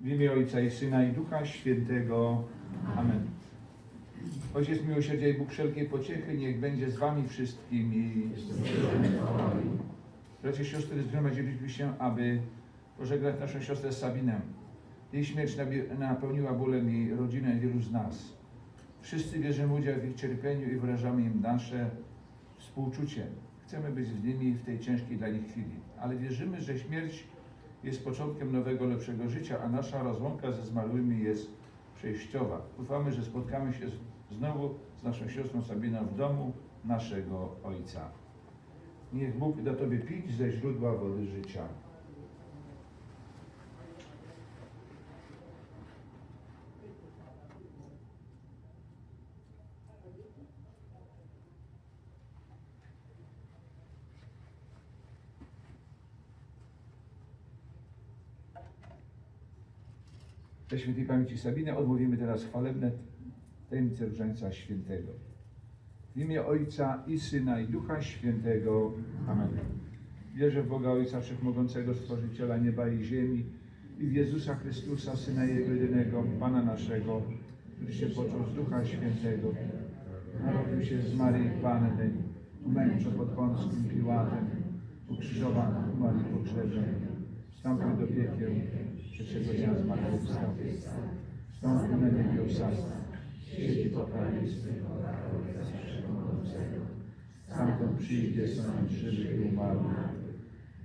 W imię Ojca i Syna i Ducha Świętego. Amen. Ojciec miłosierdzia i Bóg wszelkiej pociechy, niech będzie z wami wszystkimi. Bracia i siostry, zgromadziliśmy się, aby pożegnać naszą siostrę Sabinę. Jej śmierć napełniła bólem jej rodzinę i wielu z nas. Wszyscy bierzemy udział w ich cierpieniu i wyrażamy im nasze współczucie. Chcemy być z nimi w tej ciężkiej dla nich chwili, ale wierzymy, że śmierć jest początkiem nowego, lepszego życia, a nasza rozłąka ze zmarłymi jest przejściowa. Ufamy, że spotkamy się znowu z naszą siostrą Sabiną w domu naszego Ojca. Niech Bóg da Tobie pić ze źródła wody życia. Ze świętej pamięci Sabiny odmówimy teraz chwalebne tajemnice Różańca Świętego. W imię Ojca i Syna i Ducha Świętego. Amen. Wierzę w Boga Ojca Wszechmogącego, Stworzyciela nieba i ziemi i w Jezusa Chrystusa, Syna Jego jedynego, Pana naszego, który się począł z Ducha Świętego. Narodził się z Maryi Panny, umęczał pod Pąskim Piłatem, ukrzyżowany, umarł i pogrzebany. Wstąpił do piekieł, trzeciego dnia zmartwychwstał. Wstąpił na niebiosa, siedzi po prawej stronie Stamtąd przyjdzie sądzić żywych i umarłych.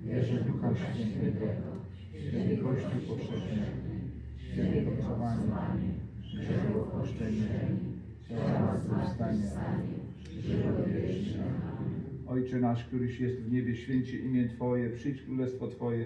Wierzę w Ducha Świętego, święty Kościół powszechny, święte obcowanie, grzechu odpuszczenie, ciała zmartwychwstanie, żywot wieczny. Ojcze nasz, któryś jest w niebie, święcie imię Twoje, przyjdź królestwo Twoje,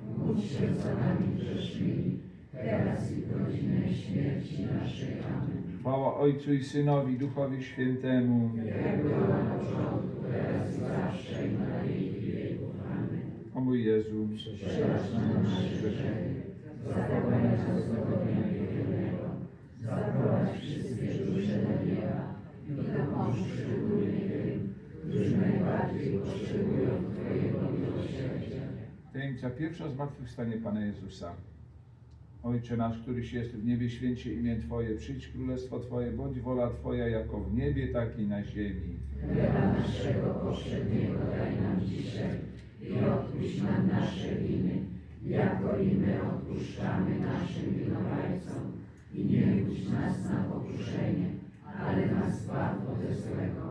módl się za nami grzesznymi, teraz i w godzinę śmierci naszej. Amen. Chwała Ojcu i Synowi, Duchowi Świętemu. Jak była na początku, teraz i zawsze i na wieki wieków. Amen. O mój Jezu, Przebacz nam nasze grzechy, zachowaj nas od zbawienia wiecznego, zaprowadź wszystkie dusze do nieba i dopomóż szczególnie tym, którzy najbardziej potrzebują Twojego miłosierdzia. Tajemnica pierwsza zmartwychwstanie Pana Jezusa. Ojcze nasz, któryś jest w niebie, święcie imię Twoje, przyjdź królestwo Twoje, bądź wola Twoja jako w niebie, tak i na ziemi. Chleba naszego powszedniego daj nam dzisiaj i odpuść nam nasze winy, jako i my odpuszczamy naszym winowajcom. I nie wódź nas na pokuszenie, ale nas zbaw ode złego.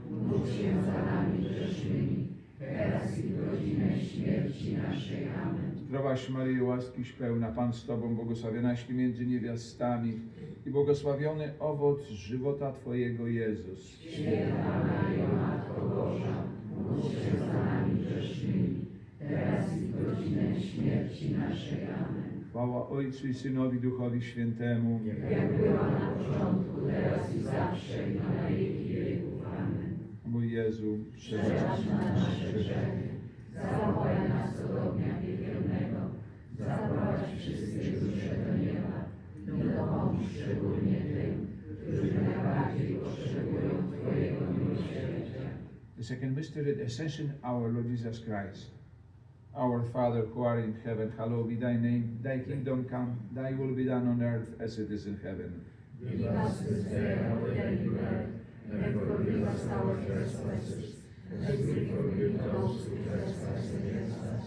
módl się za nami grzesznymi, teraz i w godzinę śmierci naszej. Amen. Zdrowaś Maryjo, łaskiś pełna, Pan z Tobą, błogosławionaś Ty między niewiastami i błogosławiony owoc żywota Twojego Jezus. Święta Maryjo, Matko Boża, módl się za nami grzesznymi, teraz i w godzinę śmierci naszej. Amen. Chwała Ojcu i Synowi, Duchowi Świętemu. Jak była na początku, teraz i zawsze, i na wieki wieków. Mój Jezu, przebacz nasze grzechy, zachowaj nas od ognia piekielnego, zaprowadź wszystkie dusze do nieba i dopomóż szczególnie tym, którzy najbardziej potrzebują Twojego miłosierdzia. The second mystery, the ascension our Lord Jesus Christ. Our Father who art in heaven, hallowed be thy name. Thy kingdom come, thy will be done on earth as it is in heaven. Give us this day our daily bread, and forgive us our trespasses, as we forgive those who trespass against us.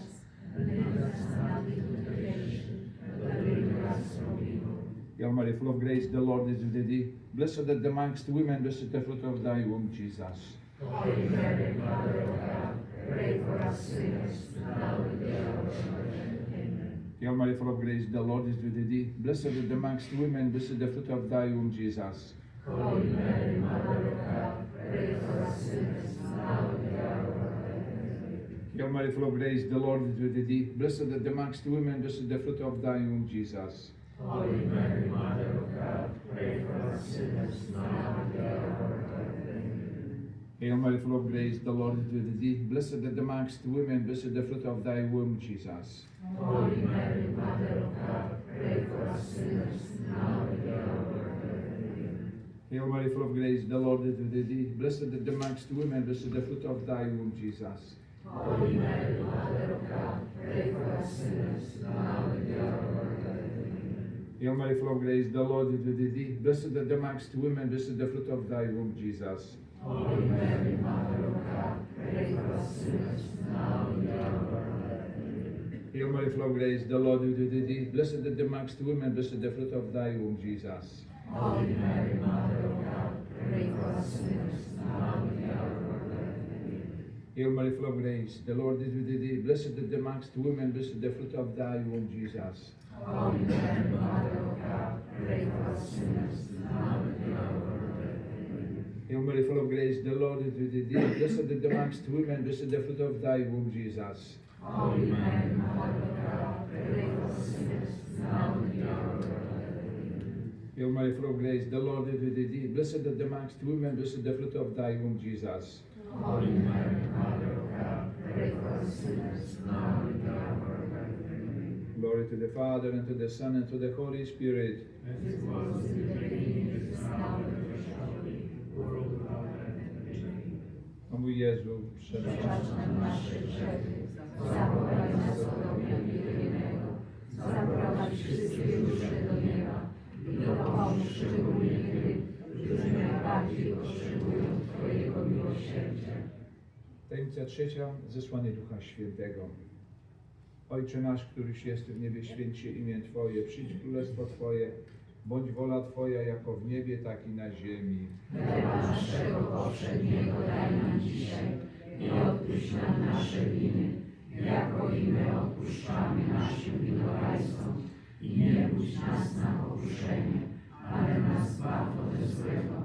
And lead us not into temptation, but deliver us from evil. Hail Mary, full of grace, the Lord is with thee. Blessed art thou amongst women, blessed the fruit of thy womb, Jesus. Holy Mary, Mother of God, pray for us sinners, now and the hour of our death. Amen. Hail Mary, full of grace, the Lord is with thee. Blessed art thou amongst women, blessed the fruit of thy womb, Jesus. Holy Mary, Mother of God, pray for us sinners, now and the hour of our death. Amen. Hail Mary, full of grace, the Lord is with thee. Blessed art thou amongst women, blessed the fruit of thy womb, Jesus. Holy Mary, Mother of God, pray for us sinners, now and the hour of our death. Amen. Hail Mary, full of grace, the Lord is with thee. Blessed art thou amongst women, blessed the fruit of thy womb, Jesus. Holy Mary, Mother of God, pray for us sinners, now and at the hour of our death. Amen. Hail Mary, full of grace, the Lord is with thee. Blessed art thou amongst women, blessed the fruit of thy womb, Jesus. Holy Mary, Mother of God, pray for us sinners, now and the hour of our death. Hail Mary, full of grace, the Lord is with thee. Blessed art thou amongst women, blessed the fruit of thy womb, Jesus. Holy Mary, Mother of God, pray for us sinners, now and the hour of our death. Hail Mary, full of grace, the Lord is with thee. Blessed art thou amongst women, blessed the fruit of thy womb, Jesus. Holy Mary, Mother of God, pray for us sinners, now and the hour of our death. Amen. Hail Mary, full of grace, the Lord is with thee. Blessed art thou amongst women, blessed the fruit of thy womb, Jesus. Holy Mary, Mother of God, pray for us sinners, now and the hour of our death. Amen. Hail Mary, full of grace, the Lord is with thee. Blessed art thou amongst women, blessed the fruit of thy womb, Jesus. Holy Mary, Mother of God, pray for us sinners, now and the hour of our death. Amen. Hail Mary, full of grace, the Lord is with thee. Blessed art thou amongst women, blessed the fruit of thy womb, Jesus. Holy Mary, Mother of God, pray for us sinners, now and at the hour of our death. Amen. Glory to the Father, and to the Son, and to the Holy Spirit. As it was in the beginning, is now, and ever shall be, world without end. Amen. O mój Jezu, przebacz Przebacz nam nasze grzechy, zachowaj nas od ognia piekielnego, zaprowadź wszystkie dusze do nieba i dopomóż szczególnie tym, którzy najbardziej potrzebują Twojego miłosierdzia. Tajemnica trzecia, zesłanie Ducha Świętego. Ojcze nasz, któryś jest w niebie, święć się imię Twoje, przyjdź królestwo Twoje, bądź wola Twoja jako w niebie, tak i na ziemi. Chleba naszego powszedniego daj nam dzisiaj i odpuść nam nasze winy, jako i my odpuszczamy naszym winowajcom. I nie budź nas na pokuszenie, ale nas zbaw ode złego.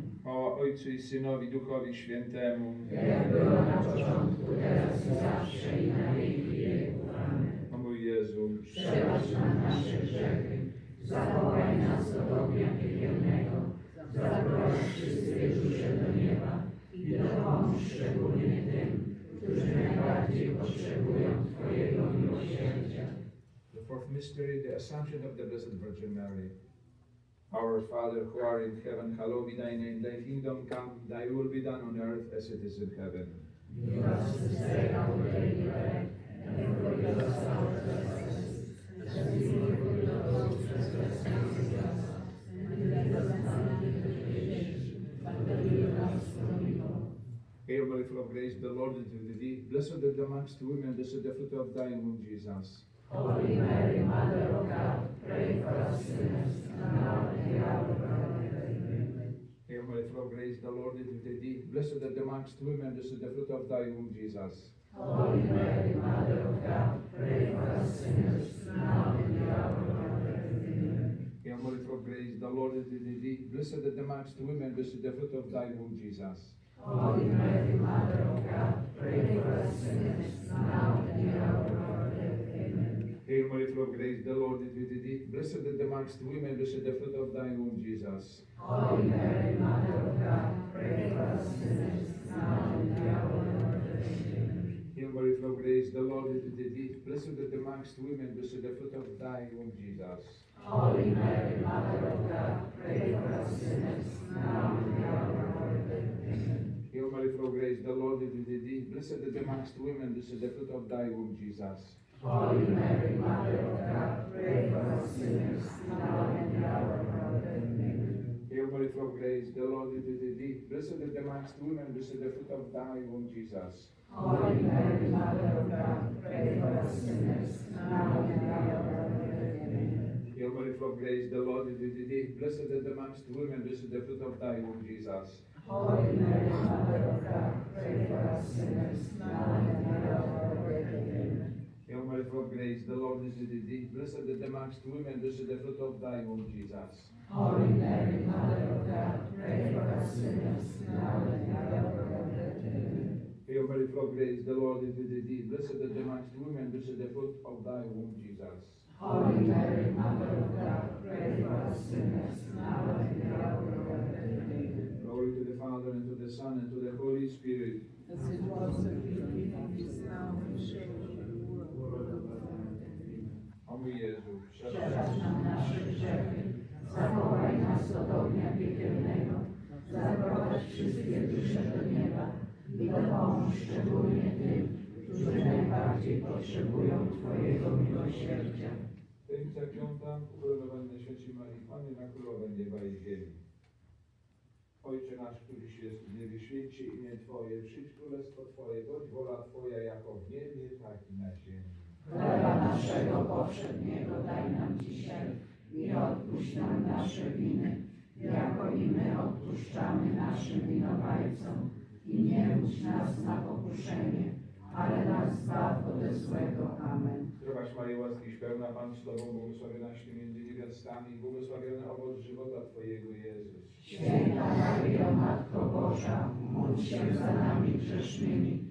Chwała Ojcu i Synowi, Duchowi Świętemu. Jak było na początku, teraz i zawsze i na wieki wieków. Amen. O mój Jezu, Przebacz nam nasze grzechy, zawołaj nas do ognia piekielnego, zaprowadź wszystkie dusze do nieba i dopomóż szczególnie tym, którzy najbardziej potrzebują Twojego miłosierdzia. The fourth mystery, the Assumption of the Blessed Virgin Mary. Our Father who art in heaven, hallowed be thy name. Thy kingdom come, thy will be done on earth as it is in heaven. Give us this day our daily bread, and forgive us our trespasses, as we forgive those who trespass against us. And lead us not into temptation, but deliver us from evil. Hail Mary, full of grace, the Lord is with thee. Blessed art thou amongst women, blessed the fruit of thy womb, Jesus. Holy Mary, Mother of God, pray for us sinners, now and the hour of our death. Amen. Hail Mary, full of grace, the Lord is with thee. Blessed art thou amongst women, blessed is the fruit of thy womb, Jesus. Holy Mary, Mother of God, pray for us sinners, now and the hour of our death. Amen. Hail Mary, full of grace, the Lord is with thee. Blessed art thou amongst women, blessed is the fruit of thy womb, Jesus. Holy Mary, Mother of God, pray for us sinners, now and the hour of our of grace, the Lord is with thee. Blessed art thou amongst women, blessed is the fruit of thy womb, Jesus. Holy Mary, Mother of God, pray for us sinners, now and the hour of our death. Hail Mary, full of grace, the Lord is with thee. Blessed art thou amongst women, blessed is the fruit of thy womb, Jesus. Holy Mary, Mother of God, pray for us sinners, now and the hour of our death. Hail Mary, full of grace, the Lord is with thee. Blessed art thou amongst women, blessed is the fruit of thy womb, Jesus. Holy Mary, Mother of God, pray for us sinners, now and at the hour of our death. Amen. Hail Mary, full of grace, the Lord is with thee. Blessed art thou amongst women, blessed is the fruit of thy womb, Jesus. Holy Mary, Mother of God, pray for us sinners, now and at the hour of our death. Amen. Hail Mary, full of grace, the Lord is with thee. Blessed is the amongst women, blessed the fruit of thy womb, Jesus. Holy Mary, Mother of God, pray for us sinners, now and at the hour of our death. Amen. Hail Mary, full of grace, the Lord is with thee. Blessed is the amongst women, blessed the fruit of thy womb, Jesus. Holy Mary, Mother of God, pray for us sinners, now and at the hour of our death. Amen. Hail Mary, full of grace, the Lord is with thee. Blessed is the amongst women, blessed the fruit of thy womb, Jesus. Holy Mary, Mother of God, pray for us sinners, now and at the hour of our death. Amen. Glory to the Father, and to the Son, and to the Holy Spirit. As it was in the beginning, is now, and shall Mój Jezu, Przebacz nam nasze grzechy, zachowaj nas od ognia piekielnego, zaprowadź wszystkie dusze do nieba i dopomóż szczególnie tym, którzy najbardziej potrzebują Twojego miłosierdzia. Tajemnica piąta, ukoronowanie Najświętszej Marii Panny na Królowę Nieba i Ziemi. Ojcze nasz, któryś jest w niebie, święć się imię Twoje, przyjdź królestwo Twoje, bądź wola Twoja jako w niebie, tak i na ziemi. Chleba naszego powszedniego daj nam dzisiaj i odpuść nam nasze winy, jako i my odpuszczamy naszym winowajcom. I nie budź nas na pokuszenie, ale nas zbaw ode złego. Amen. Zdrowaś Maryjo, łaskiś pełna, Pan z Tobą, błogosławionaś Ty między niewiastami, błogosławiony owoc żywota Twojego, Jezus. Święta Maryjo, Matko Boża, módl się za nami grzesznymi,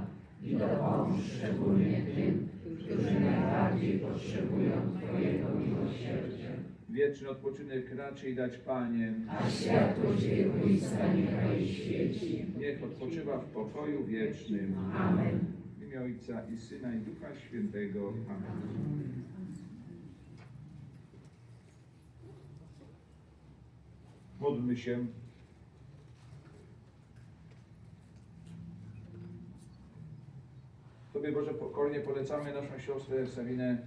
i dopomóż szczególnie tym, którzy najbardziej potrzebują Twojego miłosierdzia. wieczny odpoczynek raczej dać Panie. A światło dziejowictwa niechaj świeci. Niech odpoczywa w pokoju wiecznym. Amen. W imię Ojca i Syna i Ducha Świętego. Amen. Módlmy się. Tobie Boże pokornie polecamy naszą siostrę Sabinę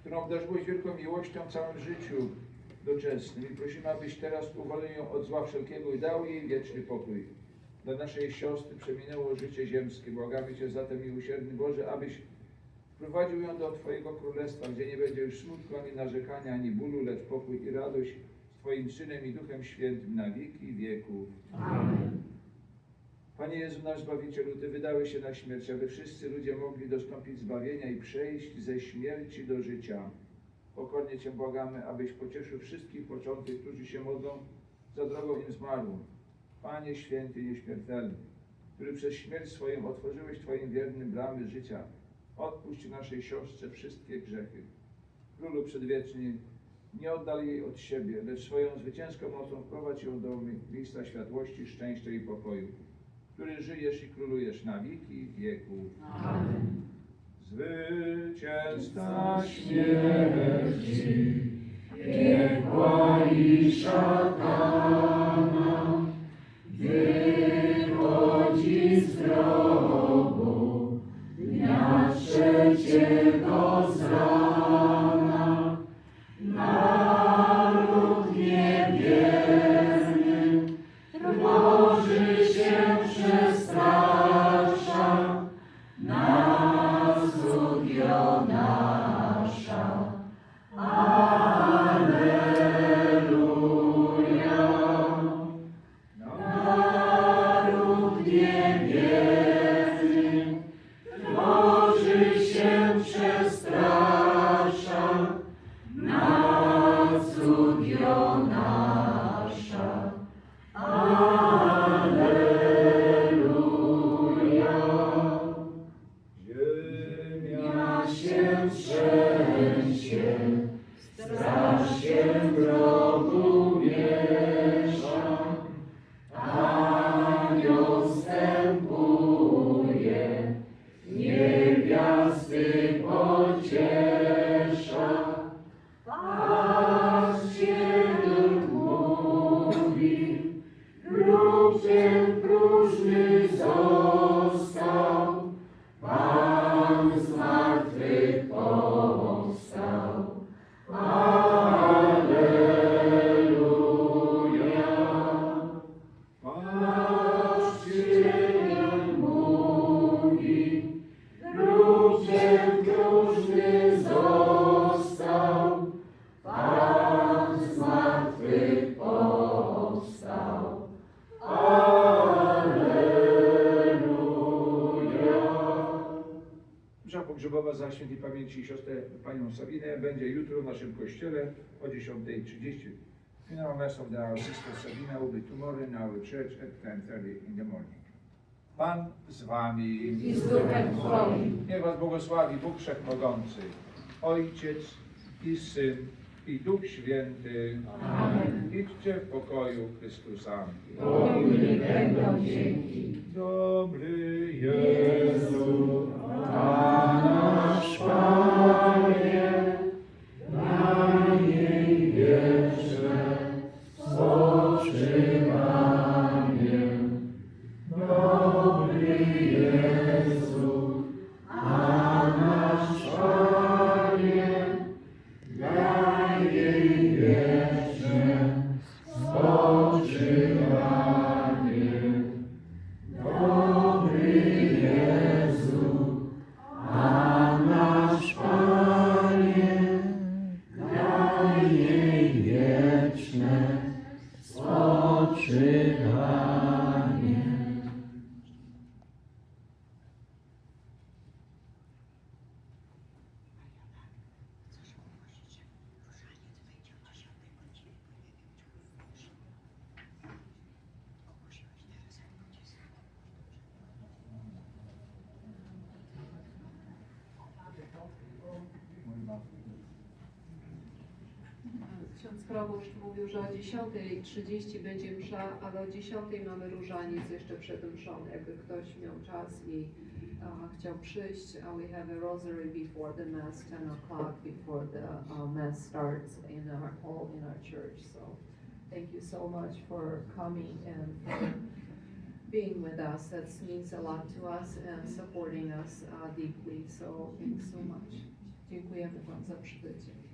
którą obdarzyłeś wielką miłością w całym życiu doczesnym i prosimy, abyś teraz uwolnił ją od zła wszelkiego i dał jej wieczny pokój. Dla naszej siostry przeminęło życie ziemskie. Błagamy Cię zatem, miłosierny Boże, abyś wprowadził ją do Twojego Królestwa, gdzie nie będzie już smutku, ani narzekania, ani bólu, lecz pokój i radość z Twoim Synem i Duchem Świętym na wieki wieków. Amen. Panie Jezu, nasz Zbawicielu, Ty wydałeś się na śmierć, aby wszyscy ludzie mogli dostąpić zbawienia i przejść ze śmierci do życia. Pokornie Cię błagamy, abyś pocieszył wszystkich początek, którzy się modlą za drogą im zmarłą. Panie Święty Nieśmiertelny, który przez śmierć swoją otworzyłeś Twoim wiernym bramy życia, odpuść naszej siostrze wszystkie grzechy. Królu Przedwieczny, nie oddal jej od siebie, lecz swoją zwycięską mocą wprowadź ją do miejsca światłości, szczęścia i pokoju który żyjesz i królujesz na wieki wieków. Amen. Zwycięzca śmierci, Piekła i szatana, wychodzi z Pogrzebowa za świętej pamięci siostrę panią Sabinę będzie jutro w naszym kościele o 10.30. Funeral mass of our sister Sabina will be tomorrow in our church at 10.30 in the morning. Pan z wami. I z duchem Twoim. Niech was błogosławi Bóg Wszechmogący, Ojciec i Syn i Duch Święty. Amen. Idźcie w pokoju Chrystusa. Bogu niech będą dzięki. Dobry Jezu, A nasz Panie, na niej wieczne spoczywanie. Dobry Jezu, Ksiądz proboszcz mówił, że o 10.30 będzie msza, ale o 10.00 mamy różaniec jeszcze przed mszą, jakby ktoś miał czas i uh, chciał przyjść. Uh, we have a rosary before the mass, 10 o'clock before the uh, mass starts in our hall in our church. So thank you so much for coming and for being with us. That means a lot to us and supporting us uh, deeply. So thanks so much. Dziękujemy Wam za przybycie.